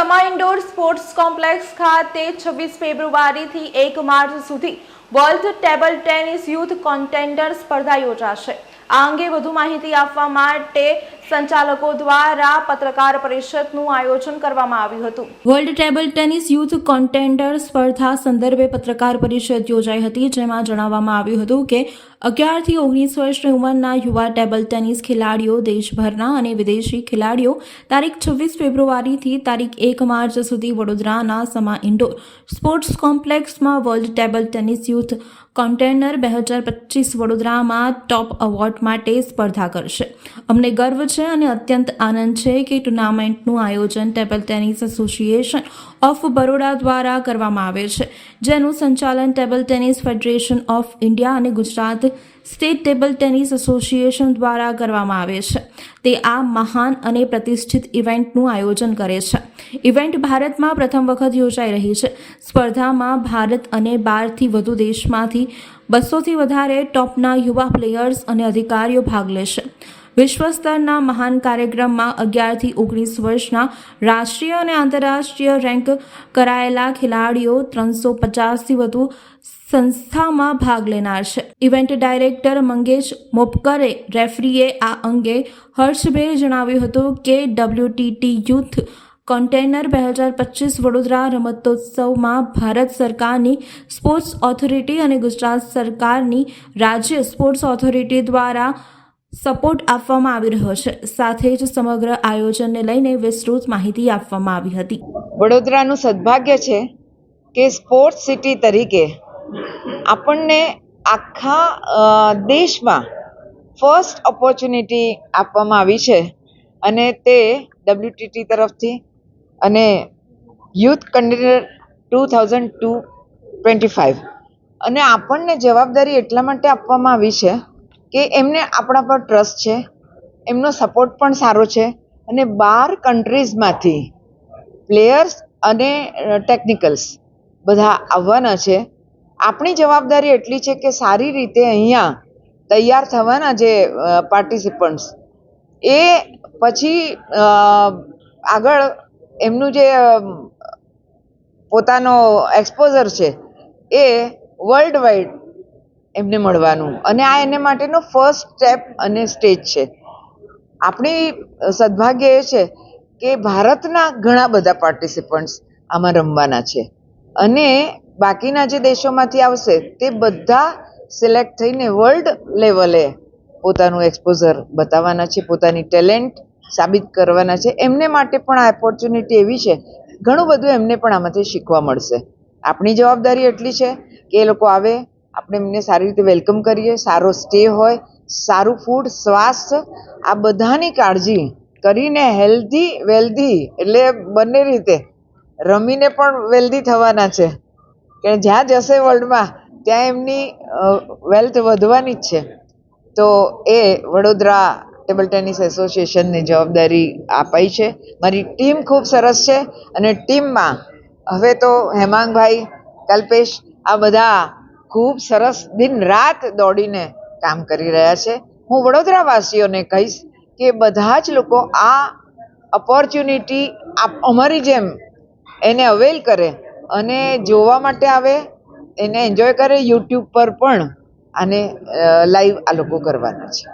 સમા indoor sports complex ખાતે છવ્વીસ ફેબ્રુઆરીથી એક માર્ચ સુધી world table tennis youth contender સ્પર્ધા યોજાશે. આ અંગે વધુ માહિતી આપવા માટે સંચાલકો દ્વારા પત્રકાર પરિષદનું આયોજન કરવામાં આવ્યું હતું. World table tennis youth contender સ્પર્ધા સંદર્ભે પત્રકાર પરિષદ યોજાઈ હતી, જેમાં જણાવવામાં આવ્યું હતું કે અગિયારથી ઓગણીસ વર્ષની ઉંમરના યુવા ટેબલ ટેનિસ ખેલાડીઓ દેશભરના અને વિદેશી ખેલાડીઓ તારીખ છવ્વીસ ફેબ્રુઆરીથી તારીખ એક માર્ચ સુધી વડોદરાના સમા indoor sports કોમ્પ્લેક્સમાં world table tennis youth contender બે હજાર પચીસ વડોદરામાં ટોપ એવોર્ડ માટે સ્પર્ધા કરશે. અમને ગર્વ છે અને અત્યંત આનંદ છે કે ટુર્નામેન્ટનું આયોજન table tennis association of Baroda દ્વારા કરવામાં આવે છે, જેનું સંચાલન table tennis federation of India અને Gujarat state table tennis association દ્વારા કરવામાં આવે છે. તે આ મહાન અને પ્રતિષ્ઠિત ઇવેન્ટનું આયોજન કરે છે. ઇવેન્ટ ભારતમાં પ્રથમ વખત યોજાઈ રહી છે. સ્પર્ધામાં ભારત અને બારથી વધુ દેશમાંથી બસોથી વધારે ટોપના યુવા પ્લેયર્સ અને અધિકારીઓ ભાગ લેશે. વિશ્વ સ્તરના મહાન કાર્યક્રમમાં અગિયારથી ઓગણીસ વર્ષના રાષ્ટ્રીય અને આંતરરાષ્ટ્રીય રેન્ક કરાયેલા ખેલાડીઓ ત્રણસો પચાસથી વધુ સંસ્થામાં ભાગ લેનાર છે. ઇવેન્ટ ડાયરેક્ટર મંગેશ મોપકરે રેફરીએ આ અંગે હર્ષભેર જણાવ્યું હતું કે ડબલ્યુટીટી યુથ કોન્ટેનર બે હજાર પચીસ વડોદરા રમતોત્સવમાં ભારત સરકારની સ્પોર્ટ્સ ઓથોરિટી અને ગુજરાત સરકારની રાજ્ય સ્પોર્ટ્સ ઓથોરિટી દ્વારા સપોર્ટ આપવામાં આવી રહ્યો છે. સાથે જ સમગ્ર આયોજનને લઈને વિસ્તૃત માહિતી આપવામાં આવી હતી. વડોદરાનું સદભાગ્ય છે કે સ્પોર્ટ્સ સિટી તરીકે આપણને આખા દેશમાં ફર્સ્ટ ઓપોર્ચ્યુનિટી આપવામાં આવી છે અને તે ડબ્લ્યુટીટી તરફથી અને youth contender two thousand two twenty five અને આપણને જવાબદારી એટલા માટે આપવામાં આવી છે કે એમને આપણા પર ટ્રસ્ટ છે, એમનો સપોર્ટ પણ સારો છે અને બાર કન્ટ્રીઝમાંથી પ્લેયર્સ અને ટેકનિકલ્સ બધા આવવાના છે. આપણી જવાબદારી એટલી છે કે સારી રીતે અહીંયા તૈયાર થવાના જે પાર્ટિસિપન્ટ્સ એ પછી આગળ એમનું જે પોતાનો એક્સપોઝર છે એ વર્લ્ડ વાઇડ એમને મળવાનું. અને આ એને માટેનો ફર્સ્ટ સ્ટેપ અને સ્ટેજ છે. આપણી સદભાગ્ય એ છે કે ભારતના ઘણા બધા પાર્ટિસિપન્ટ્સ આમાં રમવાના છે. અને બાકીના જે દેશોમાંથી આવશે તે બધા સિલેક્ટ થઈને વર્લ્ડ લેવલે પોતાનું એક્સપોઝર બતાવવાના છે, પોતાની ટેલેન્ટ સાબિત કરવાના છે. એમને માટે પણ આ ઓપોર્ચ્યુનિટી એવી છે. ઘણું બધું એમને પણ આમાંથી શીખવા મળશે. આપણી જવાબદારી એટલી છે કે એ લોકો આવે આપણે એમને સારી રીતે વેલકમ કરીએ, સારો સ્ટે હોય, સારું ફૂડ સ્વાસ્થ્ય આ બધાની કાળજી કરીને હેલ્ધી વેલ્ધી એટલે બંને રીતે રમીને પણ વેલ્ધી થવાના છે. કે જ્યાં જશે વર્લ્ડમાં ત્યાં એમની વેલ્થ વધવાની જ છે. તો એ વડોદરા ટેબલ ટેનિસ એસોસિએશનની જવાબદારી અપાઈ છે. મારી ટીમ ખૂબ સરસ છે અને ટીમમાં હવે તો હેમાંગભાઈ, કલ્પેશ, આ બધા ખૂબ સરસ દિન રાત દોડીને કામ કરી રહ્યા છે. હું વડોદરાવાસીઓને કહીશ કે બધા જ લોકો આ ઓપોર્ચ્યુનિટી અમારી જેમ એને અવેલ કરે અને જોવા માટે આવે, એને એન્જોય કરે યુટ્યુબ પર પણ આને લાઈવ આ લોકો કરવાના છે.